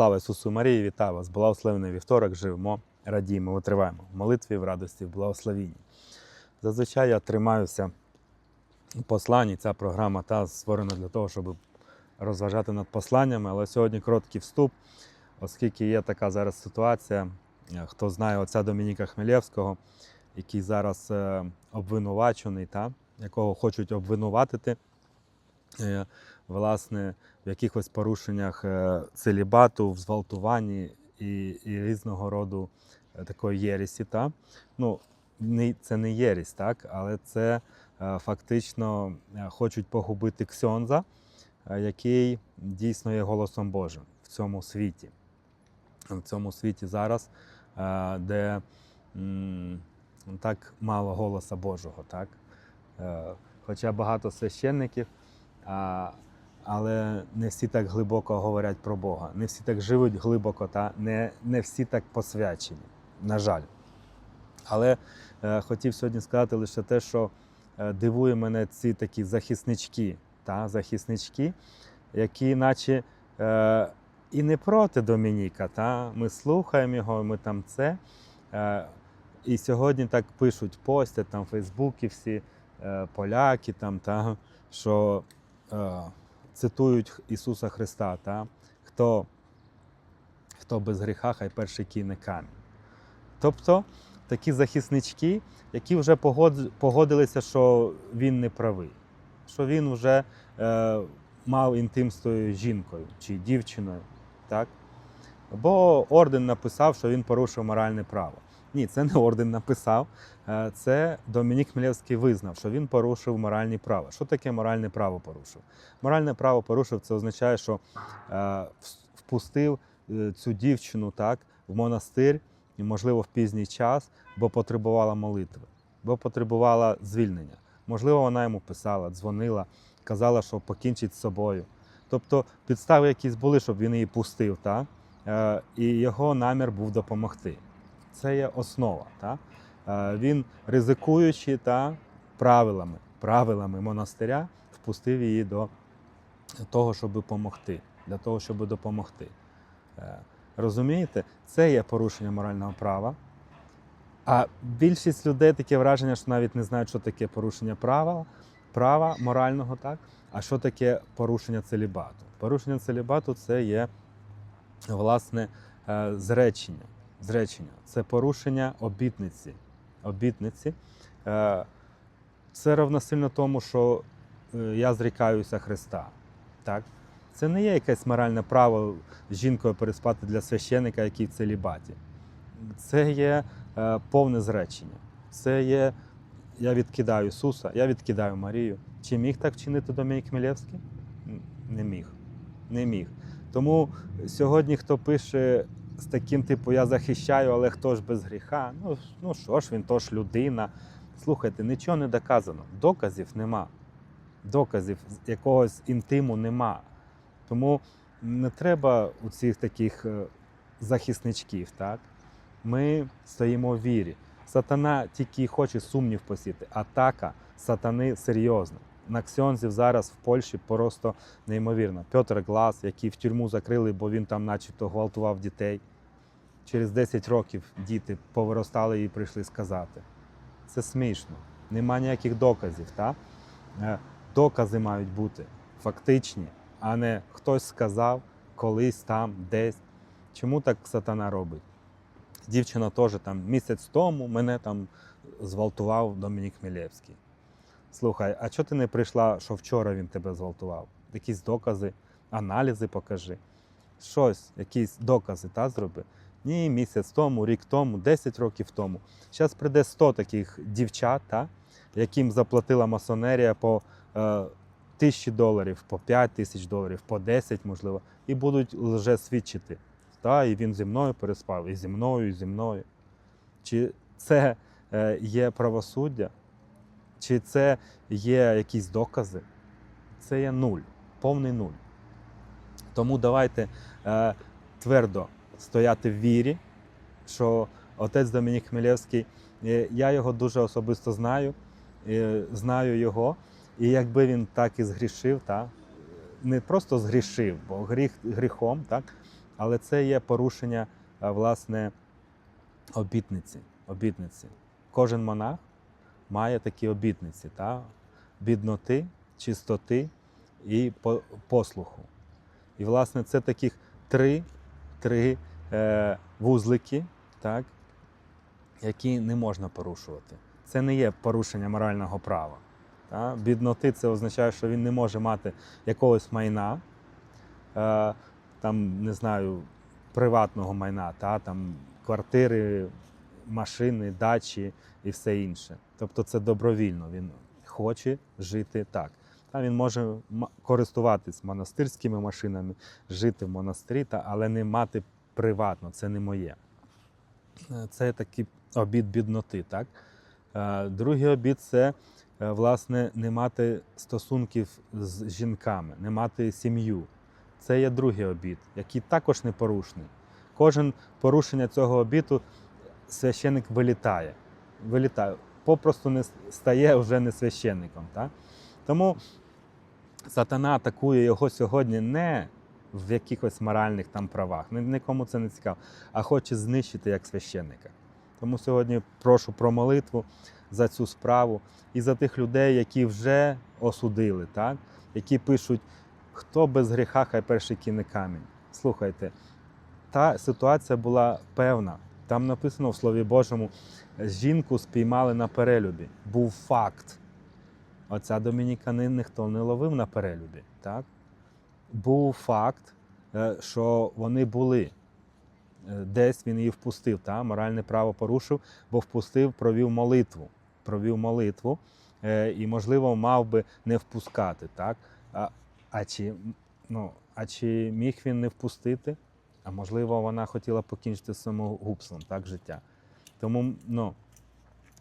Слава Ісусу Марії, вітаю вас! Благословений вівторок, живемо, радіємо, витриваємо в молитві, в радості, в благословінні. Зазвичай я тримаюся у посланні. Ця програма та створена для того, щоб розважати над посланнями. Але сьогодні короткий вступ, оскільки є така зараз ситуація. е, Хто знає отця Домініка Хмелєвського, який зараз е, обвинувачений, та, якого хочуть обвинуватити. е, Власне, в якихось порушеннях е, целібату, в зґвалтуванні і, і різного роду е, такої єресі. Та? Ну, це не єрість, так? але це е, фактично хочуть погубити Ксьонза, який дійсно є голосом Божим в цьому світі. В цьому світі зараз, де так мало голоса Божого. Так? Хоча багато священників. Але не всі так глибоко говорять про Бога, не всі так живуть глибоко, та не, не всі так посвячені, на жаль. Але е, хотів сьогодні сказати лише те, що е, дивує мене ці такі захиснички, та, захиснички, які наче е, і не проти Домініка. Та? Ми слухаємо його, ми там це. Е, і сьогодні так пишуть, постять там в Фейсбуці всі е, поляки, там, та, що е, цитують Ісуса Христа, та? Хто, хто без гріха, хай перший кине камінь. Тобто такі захиснички, які вже погодилися, що він не правий, що він вже е, мав інтим з тою жінкою чи дівчиною. Так? Бо орден написав, що він порушив моральне право. Ні, це не орден написав. Е, Це Домінік Хмелєвський визнав, що він порушив моральні права. Що таке моральне право порушив? Моральне право порушив це означає, що е, впустив е, цю дівчину так, в монастир, і, можливо, в пізній час, бо потребувала молитви, бо потребувала звільнення. Можливо, вона йому писала, дзвонила, казала, що покінчить з собою. Тобто підстави якісь були, щоб він її пустив, так? І його намір був допомогти. Це є основа. Та? Е, Він, ризикуючи та, правилами, правилами монастиря, впустив її до того, щоб допомогти. Для того, щоб допомогти. Е, Розумієте, це є порушення морального права. А більшість людей таке враження, що навіть не знають, що таке порушення права, права морального, так? а що таке порушення целібату. Порушення целібату це є власне е, зречення. Це порушення обітниці. Обітниці. Е, Це равносильно тому, що е, я зрікаюся Христа. Так? Це не є якесь моральне право з жінкою переспати для священика, який в целібаті. Це є е, повне зречення. Це є я відкидаю Ісуса, я відкидаю Марію. Чи міг так вчинити Домінік Хмелєвський? Н- Не міг. Не міг. Тому сьогодні, хто пише з таким, типу, я захищаю, але хто ж без гріха? Ну, ну що ж він, то ж людина. Слухайте, нічого не доказано. Доказів нема. Доказів якогось інтиму нема. Тому не треба у цих таких е, захисничків. Так? Ми стоїмо в вірі. Сатана тільки хоче сумнів посіти. Атака сатани серйозна. На ксьонзів зараз в Польщі просто неймовірно. Петр Глас, який в тюрму закрили, бо він там начебто гвалтував дітей. Через 10 років діти повиростали і прийшли сказати. Це смішно. Нема ніяких доказів. Та? Е, Докази мають бути фактичні, а не хтось сказав колись там, десь. Чому так сатана робить? Дівчина теж там місяць тому мене там зґвалтував Домінік Хмелєвський. Слухай, а чого ти не прийшла, що вчора він тебе зґвалтував? Якісь докази, аналізи покажи. Щось, якісь докази та зроби. Ні, місяць тому, рік тому, 10 років тому. Зараз прийде 100 таких дівчат, та, яким заплатила масонерія по е, тисячі доларів, по 5 тисяч доларів, по 10, можливо, і будуть лже свідчити. Та, і він зі мною переспав, і зі мною, і зі мною. Чи це е, є правосуддя? Чи це є якісь докази? Це є нуль, повний нуль. Тому давайте е, твердо стояти в вірі, що отець Домінік Хмелєвський, е, я його дуже особисто знаю, е, знаю його. І якби він так і згрішив, та, не просто згрішив, бо гріх гріхом, так, Але це є порушення е, власне обітниці. обітниці. Кожен монах має такі обітниці, та? бідноти, чистоти і послуху. І, власне, це таких три, три е, вузлики, так, які не можна порушувати. Це не є порушення морального права. Та? Бідноти це означає, що він не може мати якогось майна, е, там, не знаю, приватного майна, та? там, квартири, машини, дачі і все інше. Тобто це добровільно. Він хоче жити так. Та він може користуватись монастирськими машинами, жити в монастирі, та, але не мати приватно, це не моє. Е, Це такий обід бідноти. Так? Е, Другий обід це е, власне не мати стосунків з жінками, не мати сім'ю. Це є другий обід, який також непорушний. Кожен порушення цього обіду священик вилітає. вилітає. Попросту не стає вже не священником. Так? Тому сатана атакує його сьогодні не в якихось моральних там правах, нікому це не цікаво, а хоче знищити як священника. Тому сьогодні прошу про молитву за цю справу і за тих людей, які вже осудили, так? які пишуть, хто без гріха, хай перший кине камінь. Слухайте, та ситуація була певна. Там написано в Слові Божому, жінку спіймали на перелюбі. Був факт. Оця Домініка ні- ніхто не ловив на перелюбі. Так? Був факт, е, що вони були. Е, Десь він її впустив, та? моральне право порушив, бо впустив, провів молитву. Провів молитву е, і, можливо, мав би не впускати. Так? А, а, чи, ну, а чи міг він не впустити? А можливо, вона хотіла покінчити самогубством, так, життя. Тому, ну,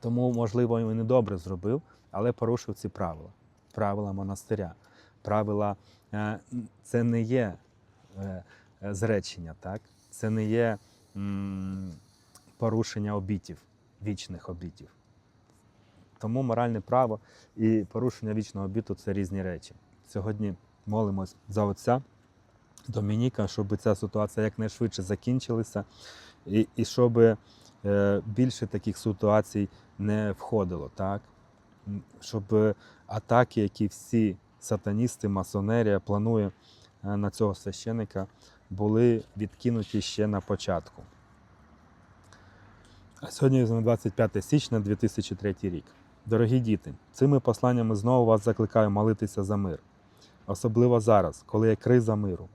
тому, можливо, він і добре зробив, але порушив ці правила. Правила монастиря. Правила е, це не є е, е, зречення, так? це не є порушення обітів, вічних обітів. Тому моральне право і порушення вічного обіту це різні речі. Сьогодні молимось за отця Домініка, щоб ця ситуація якнайшвидше закінчилася, і, і щоб більше таких ситуацій не входило, так? Щоб атаки, які всі сатаністи, масонерія планує е, на цього священика, були відкинуті ще на початку. А сьогодні 25 січня 2003 рік. Дорогі діти, цими посланнями знову вас закликаю молитися за мир, особливо зараз, коли є криза миру.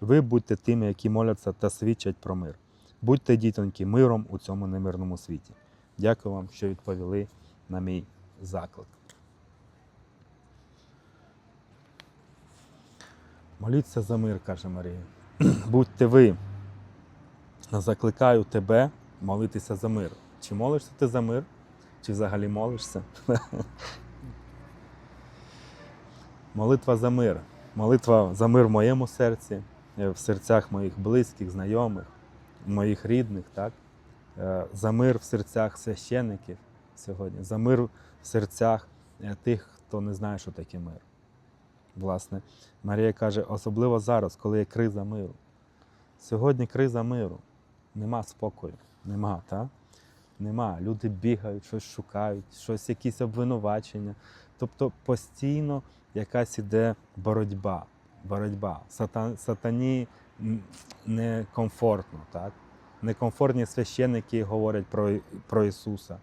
Ви будьте тими, які моляться та свідчать про мир. Будьте дітоньки миром у цьому немирному світі. Дякую вам, що відповіли на мій заклик. Моліться за мир, каже Марія. Будьте ви. Закликаю тебе молитися за мир. Чи молишся ти за мир? Чи взагалі молишся? Молитва за мир. Молитва за мир в моєму серці, е, в серцях моїх близьких, знайомих, моїх рідних, так? Е, за мир в серцях священників сьогодні, за мир в серцях е, тих, хто не знає, що таке мир. Власне, Марія каже, особливо зараз, коли є криза миру. Сьогодні криза миру. Нема спокою. Нема, так? Нема. Люди бігають, щось шукають, щось, якісь обвинувачення. Тобто постійно якась іде боротьба. боротьба. Сатан, сатані некомфортно, так? Некомфортні священники говорять про, про Ісуса.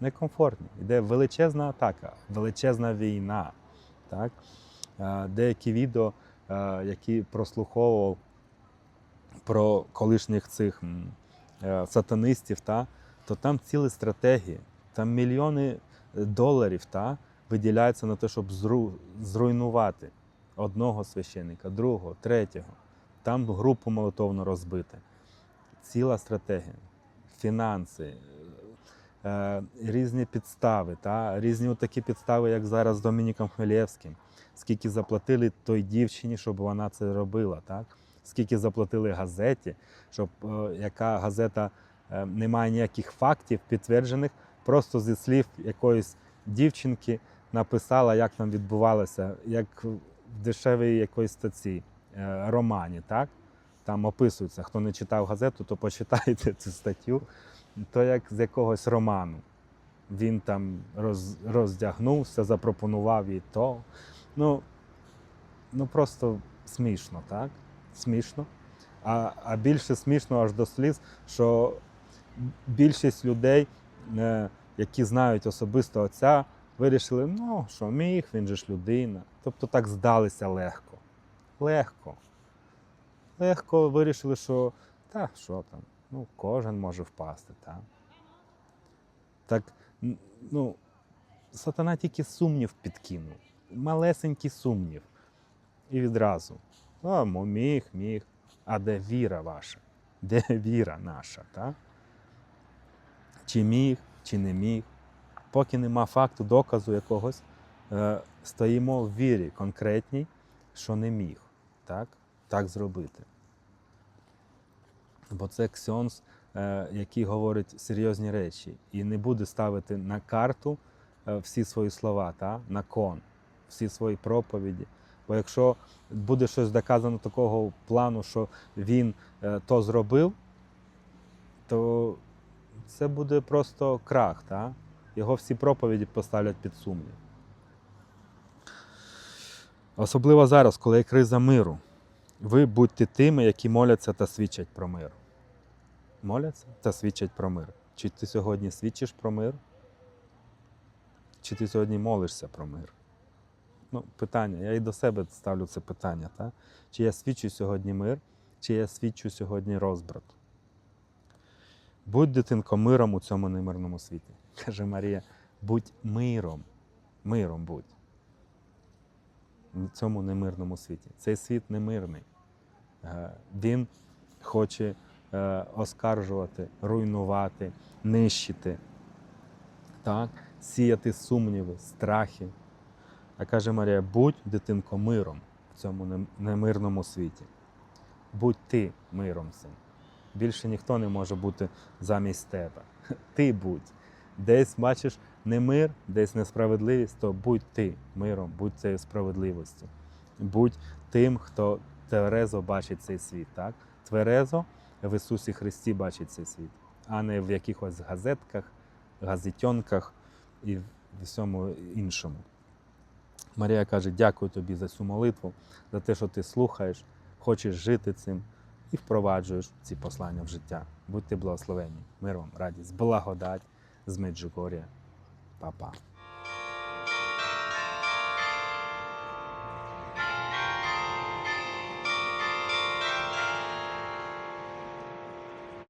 Некомфортні. Іде величезна атака, величезна війна. Так? Е, Деякі відео, е, які прослуховував про колишніх цих е, сатанистів, та, то там цілі стратегії, там мільйони доларів та, виділяються на те, щоб зру, зруйнувати одного священника, другого, третього. Там групу молитовно розбити. Ціла стратегія, фінанси, різні підстави, та, різні такі підстави, як зараз з Домініком Хмелєвським. Скільки заплатили той дівчині, щоб вона це робила, так? скільки заплатили газеті, щоб е, яка газета е, не має ніяких фактів підтверджених, просто зі слів якоїсь дівчинки написала, як там відбувалося, як в дешевій якоїсь статті, е, романі. Так? Там описується, хто не читав газету, то почитайте цю статтю. То як з якогось роману. Він там роз, роздягнувся, запропонував їй то. Ну, ну просто смішно, так? Смішно. А, а більше смішно аж до сліз, що більшість людей, е, які знають особисто отця, вирішили, ну що міг, він же ж людина. Тобто так здалися легко. Легко. Легко вирішили, що та що там, ну, кожен може впасти. Так, так ну, сатана тільки сумнів підкинув. Малесенький сумнів. І відразу. А, міг, міг. А де віра ваша? Де віра наша? Так? Чи міг, чи не міг. Поки нема факту, доказу якогось, е, стоїмо в вірі конкретній, що не міг так, так зробити. Бо це ксьонс, е, який говорить серйозні речі і не буде ставити на карту е, всі свої слова, та? на кон, всі свої проповіді. Бо якщо буде щось доказано такого плану, що він е, то зробив, то це буде просто крах. Та? Його всі проповіді поставлять під сумнів. Особливо зараз, коли є криза миру. Ви будьте тими, які моляться та свідчать про мир. Моляться та свідчать про мир. Чи ти сьогодні свідчиш про мир? Чи ти сьогодні молишся про мир? Ну, питання. Я і до себе ставлю це питання. Та? Чи я свідчу сьогодні мир, чи я свідчу сьогодні розбрат? Будь дитинко миром у цьому немирному світі. Каже Марія, будь миром. Миром будь в цьому немирному світі. Цей світ немирний. Е, Він хоче е, оскаржувати, руйнувати, нищити, так? сіяти сумніви, страхи. А каже Марія, будь дитинко миром в цьому немирному світі. Будь ти миром цим. Більше ніхто не може бути замість тебе. Ти будь. Десь бачиш не мир, десь несправедливість, то будь ти миром, будь цією справедливістю. Будь тим, хто тверезо бачить цей світ. Так? Тверезо в Ісусі Христі бачить цей світ, а не в якихось газетках, газетьонках і в всьому іншому. Марія каже: дякую тобі за цю молитву, за те, що ти слухаєш, хочеш жити цим і впроваджуєш ці послання в життя. Будьте благословені. Мир вам, радість, благодать з Меджугор'я. Па-па.